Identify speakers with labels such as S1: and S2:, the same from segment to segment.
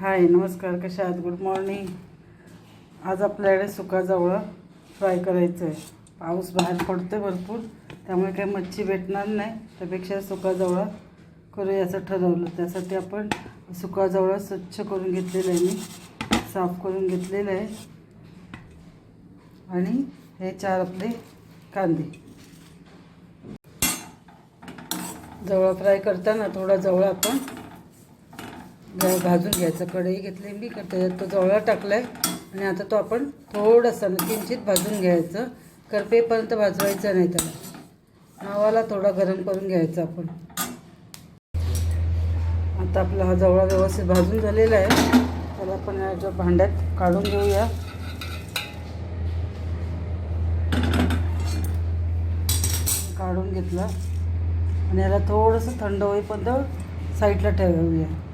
S1: हाय नमस्कार कशा आहात? गुड मॉर्निंग आज आपल्याकडे सुका जवळ फ्राय करायचं आहे पाऊस बाहेर पडतो आहे भरपूर त्यामुळे काही मच्छी भेटणार नाही. त्यापेक्षा सुका जवळ करू याचं ठरवलं. त्यासाठी आपण सुका जवळ स्वच्छ करून घेतलेलं आहे मी. साफ करून घेतलेलं आहे. आणि हे चार आपले कांदे. जवळ फ्राय करताना थोडा जवळ आपण भाजून घ्यायचं कढई घेतली मी का त्याच्यात तो जवळा टाकला आहे आणि आता तो आपण थोडंसं किंचित भाजून घ्यायचं. करपेपर्यंत भाजवायचं नाही त्याला. नावाला थोडा गरम करून घ्यायचा आपण. आता आपला हा जवळा व्यवस्थित भाजून झालेला आहे. त्याला आपण याच्या भांड्यात काढून घेऊया. काढून घेतला. आणि याला थोडंसं थंड होईपर्यंत साईडला ठेवूया.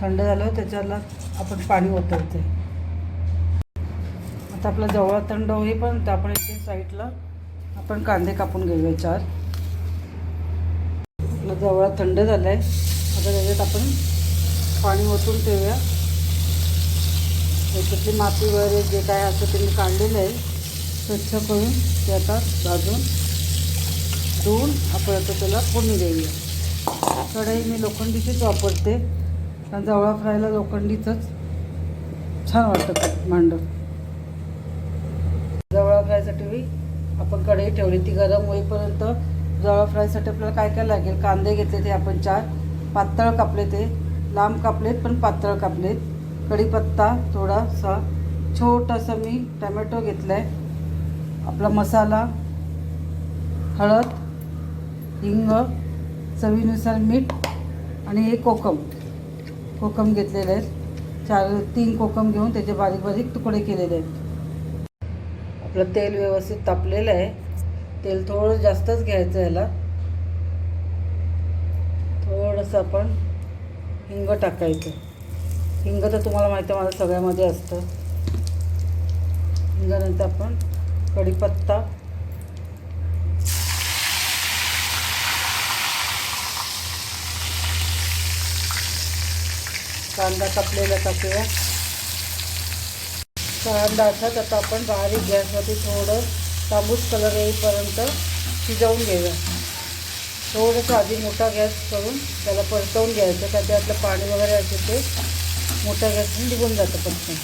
S1: थंड झालं त्याच्याला आपण पाणी ओतरते आता आपला जवळ थंड होईपर्यंत आपण इथे साईडला आपण कांदे कापून घेऊया चार. आपला जवळ थंड झालं आहे आता त्याच्यात आपण पाणी ओतून ठेवूया. त्याच्यातली माती वगैरे जे काय असं ते मी काढलेलं आहे स्वच्छ करून ते आता भाजून धुवून आपण आता त्याला फोडून देऊया. कढई मी लोखंडीचीच वापरते. कारण जवळा फ्रायला लोखंडीचंच. छान वाटतं मांडव जवळा फ्रायसाठी मी आपण कढई ठेवली ती गरम होईपर्यंत जवळा फ्रायसाठी आपल्याला काय काय लागेल? कांदे घेतले ते आपण चार. पातळ कापले ते. लांब कापलेत पण पातळ कापलेत. कढीपत्ता थोडासा छोटासा मी टमॅटो घेतला आहे आपला मसाला हळद हिंग चवीनुसार मीठ आणि हे कोकम. कोकम घेतलेले आहेत. चार तीन कोकम घेऊन त्याचे बारीक बारीक तुकडे केलेले आहेत. आपलं तेल व्यवस्थित तापलेलं आहे. तेल थोडं जास्तच घ्यायचं याला. थोडंसं आपण हिंग टाकायचं. हिंग तर तुम्हाला माहिती आहे माझं सगळ्यामध्ये असतं. हिंगानंतर आपण कढीपत्ता कांदा कापलेला टाकूया. कांदा असा त्याचा आपण बारीक गॅसमध्ये थोडं तांबूस कलर येईपर्यंत शिजवून घेऊया. थोडंसं आधी मोठा गॅस करून त्याला परतवून घ्यायचं. का त्यातलं पाणी वगैरे असेल ते मोठ्या गॅसने निघून जातं पटकन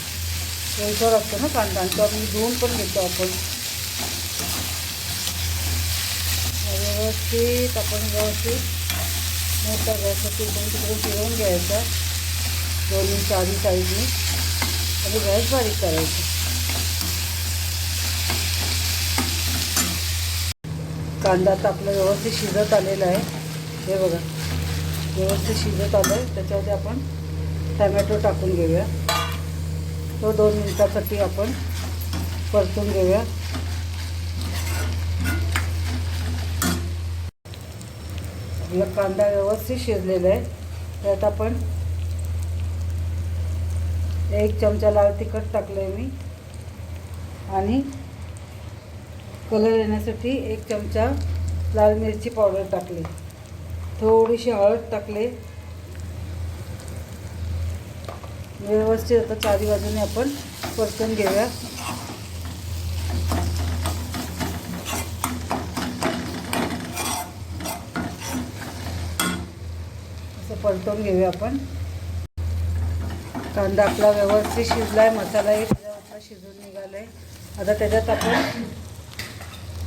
S1: वेळसर असतो ना कांदा आणि तो आपण धुवून पण घेतो आपण. व्यवस्थित आपण व्यवस्थित मोठ्या गॅसवरती इकडून तिकडून फिरवून घ्यायचा. दोन इंच आधी साईडनी. आणि गॅस बारीक करायचं. कांदा आता आपला व्यवस्थित शिजत आलेला आहे. हे बघा. व्यवस्थित शिजत आलं आहे त्याच्यामध्ये आपण टमॅटो टाकून घेऊया. तो दोन मिनटासाठी आपण परतून घेऊया. आपला कांदा व्यवस्थित शिजलेला आहे. त्यात आपण एक चमचा लाल तिखट टाकलं आहे मी. आणि कलर येण्यासाठी एक चमचा लाल मिरची पावडर टाकली. थोडीशी हळद टाकले. व्यवस्थित आता चारी बाजूने आपण परतून घेऊया. असं परतून घेऊया आपण. कांदा आपला व्यवस्थित शिजला आहे मसालाही त्याच्यावरचा शिजून निघाला आहे आता त्याच्यात आपण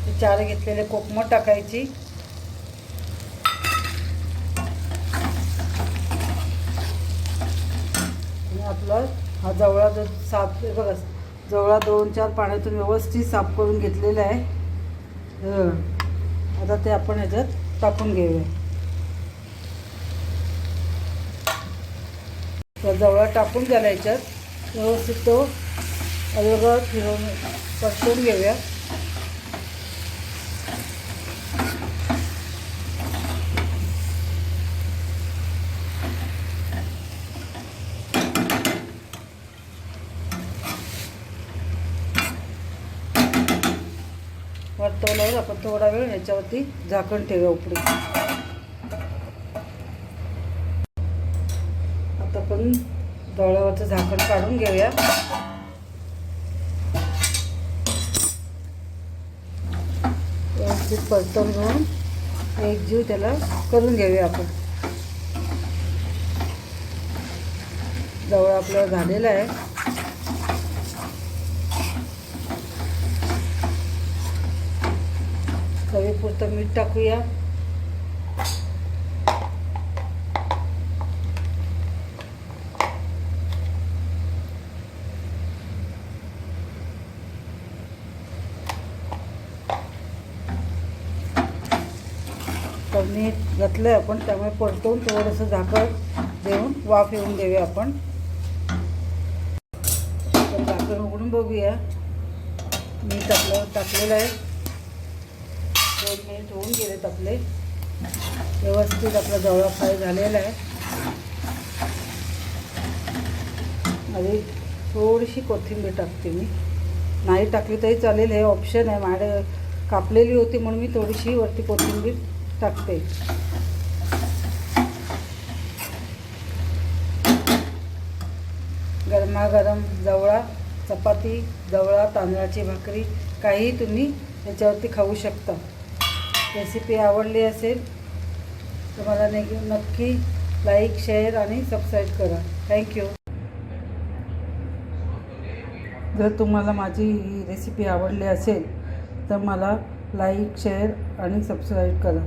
S1: ते चार घेतलेले कोकमट टाकायची. आणि आपला हा जवळा जो साफ बघा जवळा दोन चार पाण्यातून व्यवस्थित साफ करून घेतलेला आहे. आता ते आपण ह्याच्यात टाकून घेऊया. त्या जवळ टाकून झाला याच्यात व्यवस्थित तो अलगद फिरवून परतून घेऊया. परतवल्यावर आपण थोडा वेळ ह्याच्यावरती झाकण ठेवूया उपडी आता झाकण काढून घेऊया. व्यवस्थित परतून घेऊन एक जीव त्याला करून घेऊया आपण. जवळ आपलं झालेलं आहे. चवीपुरतं मीठ टाकूया. मीठ घातलं आहे आपण त्यामुळे परतवून थोडंसं झाकण देऊन वाफ येऊन देऊया आपण. तर झाकण उघडून बघूया. मीठ आपलं टाकलेलं आहे. दोन मिनिट होऊन गेलेत आपले. व्यवस्थित आपला जवळा फ्राय झालेला आहे. आणि थोडीशी कोथिंबीर टाकते मी. नाही टाकली तरी चालेल हे ऑप्शन आहे. माड कापलेली होती म्हणून मी थोडीशी वरती कोथिंबीर टाकते. गरमागरम जवळा चपाती जवळा तांदळाची भाकरी काही तुम्ही याच्यावरती खाऊ शकता. रेसिपी आवडली असेल तर मला ने नक्की लाईक शेअर आणि सबस्क्राईब करा. थँक्यू जर तुम्हाला माझी ही रेसिपी आवडली असेल तर मला लाईक शेअर आणि सबस्क्राईब करा.